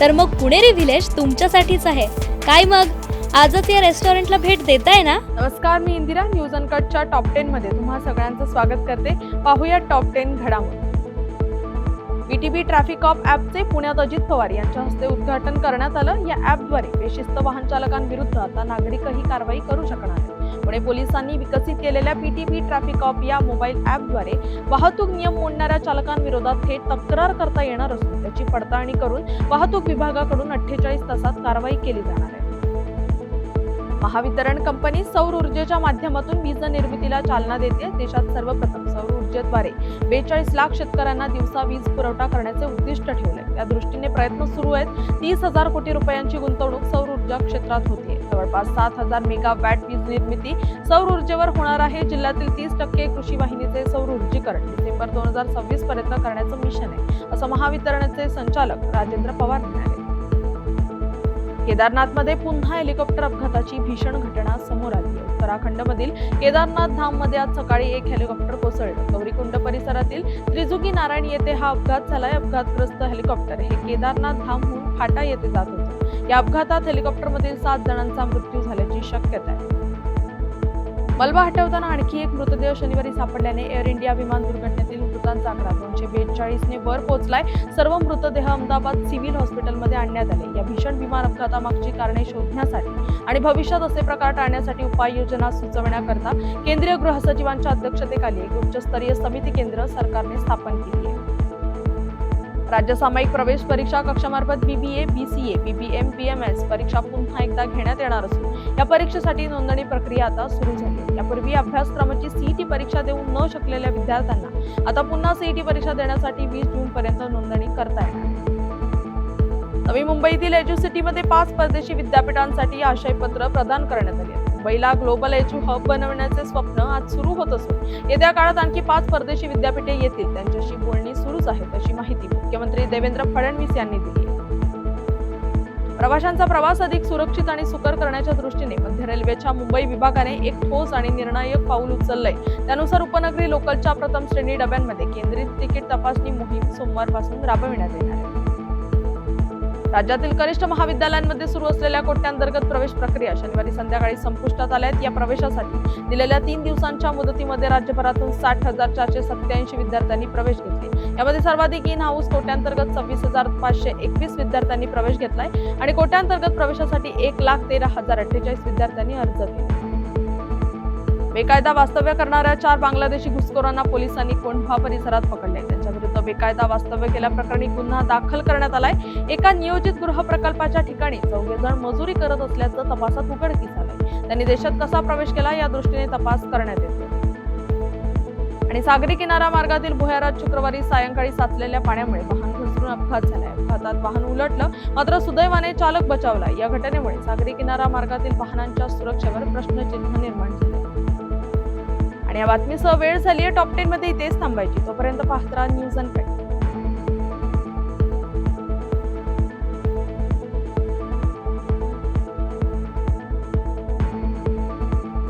तर मग पुणेरी व्हिलेज तुमच्यासाठीच आहे. काय मग? आजच या रेस्टॉरंटला भेट देताय ना? नमस्कार मी इंदिरा न्यूज अनकटच्या टॉप टेन मध्ये तुम्हा सगळ्यांचं स्वागत करते. पाहूया टॉप टेन घडामोडी. बीटीबी ट्रॅफिक ऑफ ॲपचे पुण्यात अजित पवार यांच्या हस्ते उद्घाटन करण्यात आलं. या ॲपद्वारे बेशिस्त वाहन चालकांविरुद्ध आता नागरिकही कारवाई करू शकणार आहेत. पुणे पोलिसांनी विकसित केलेल्या पीटीपी ट्रॅफिक ऑफ या मोबाईल ॲपद्वारे वाहतूक नियम मोडणाऱ्या चालकांविरोधात थेट तक्रार करता येणार असून त्याची पडताळणी करून वाहतूक विभागाकडून अठ्ठेचाळीस तासात कारवाई केली जाणार आहे. महावितरण कंपनी सौर ऊर्जेच्या माध्यमातून वीज निर्मितीला चालना देते. देशात सर्वप्रथम सौर ऊर्जेद्वारे बेचाळीस लाख शेतकऱ्यांना दिवसा वीज पुरवठा करण्याचे उद्दिष्ट ठेवले. त्या दृष्टीने प्रयत्न सुरू आहेत. तीस हजार कोटी रुपयांची गुंतवणूक सौर ऊर्जा क्षेत्रात होते. जवळपास सात हजार मेगा वॅट वीज निर्मिती सौर ऊर्जेवर होणार आहे. जिल्ह्यातील तीस टक्के कृषी वाहिनीचे सौर ऊर्जीकरण. डिसेंबर दोन हजार सव्वीस पर्यंत करण्याचं मिशन आहे. असं महावितरणचे संचालक राजेंद्र पवार म्हणाले. केदारनाथमध्ये पुन्हा हेलिकॉप्टर अपघाताची भीषण घटना समोर आली उत्तराखंडमधील केदारनाथ धाममध्ये आज सकाळी एक हेलिकॉप्टर कोसळलं. गौरीकुंड परिसरातील त्रिजुगी नारायण येथे हा अपघात झालाय. अपघातग्रस्त हेलिकॉप्टर हे केदारनाथ धामहून फाटा येथे जात होते. या अपघातात हेलिकॉप्टरमधील सात जणांचा मृत्यू झाल्याची शक्यता आहे. मलबा हटवताना आणखी एक मृतदेह शनिवारी सापडल्याने एअर इंडिया विमान दुर्घटनेतील मृतांचा आकडा दोनशे बेचाळीसने वर पोहोचलाय. सर्व मृतदेह अहमदाबाद सिव्हिल हॉस्पिटलमध्ये आणण्यात आले. या भीषण विमान अपघातामागची कारणे शोधण्यासाठी आणि भविष्यात असे प्रकार टाळण्यासाठी उपाययोजना सुचवण्याकरता केंद्रीय गृह सचिवांच्या अध्यक्षतेखाली एक उच्चस्तरीय समिती केंद्र सरकारने स्थापन केली आहे. राज्य सामायिक प्रवेश परीक्षा कक्षामार्फत बीबीए बीसीए बीबीएम बीएमएस परीक्षा पुन्हा एकदा घेण्यात येणार असून या परीक्षेसाठी नोंदणी प्रक्रिया आता सुरू झाली. यापूर्वी अभ्यासक्रमाची सीईटी परीक्षा देऊ न शकलेल्या विद्यार्थ्यांना आता पुन्हा सीईटी परीक्षा देण्यासाठी वीस जून पर्यंत नोंदणी करता येणार नवी मुंबईतील एज्युसिटीमध्ये पाच परदेशी विद्यापीठांसाठी आशयपत्र प्रदान करण्यात आले. आहेत. मुंबईला ग्लोबल एज्यू हब बनवण्याचे स्वप्न आज सुरू होत असून येत्या काळात आणखी पाच परदेशी विद्यापीठे येतील. त्यांच्याशी बोलणी सुरूच आहेत अशी माहिती मुख्यमंत्री देवेंद्र फडणवीस यांनी दिली. प्रवाशांचा प्रवास अधिक सुरक्षित आणि सुकर करण्याच्या दृष्टीने मध्य रेल्वेच्या मुंबई विभागाने एक ठोस आणि निर्णायक पाऊल उचललंय. त्यानुसार उपनगरी लोकलच्या प्रथम श्रेणी डब्यांमध्ये केंद्रित तिकीट तपासणी मोहीम सोमवारपासून राबविण्यात येणार आहे. राज्यातील कनिष्ठ महाविद्यालयांमध्ये सुरू असलेल्या कोट्यांतर्गत प्रवेश प्रक्रिया शनिवारी संध्याकाळी संपुष्टात आल्या या प्रवेशासाठी दिलेल्या तीन दिवसांच्या मुदतीमध्ये राज्यभरातून साठ हजार चारशे सत्याऐंशी विद्यार्थ्यांनी प्रवेश घेतले. यामध्ये सर्वाधिक इन हाऊस कोट्यांतर्गत सव्वीस हजार पाचशे एकवीस विद्यार्थ्यांनी प्रवेश घेतलाय आणि कोट्यांतर्गत प्रवेशासाठी एक लाख तेरा हजार अठ्ठेचाळीस विद्यार्थ्यांनी अर्ज केला. बेकायदा वास्तव्य करणाऱ्या चार बांगलादेशी घुसखोरांना पोलिसांनी कोंढवा परिसरात पकडले त्यांच्या विरुद्ध बेकायदा वास्तव्य केल्याप्रकरणी गुन्हा दाखल करण्यात आलाय. एका नियोजित गृह प्रकल्पाच्या ठिकाणी चौघे जण मजुरी करत असल्याचं तपासात उघडकीस आलंय. त्यांनी देशात कसा प्रवेश केला या दृष्टीने तपास करण्यात येतो आणि सागरी किनारा मार्गातील भुयारात शुक्रवारी सायंकाळी साचलेल्या पाण्यामुळे वाहन घसरून अपघात झालाय. अपघातात वाहन उलटलं मात्र सुदैवाने चालक बचावला या घटनेमुळे सागरी किनारा मार्गातील वाहनांच्या सुरक्षेवर प्रश्नचिन्ह निर्माण झाले. आणि या बातमीसह वेळ झाली आहे टॉप टेन मध्ये इथेच थांबायची. तोपर्यंत पाहत राहा न्यूज अँड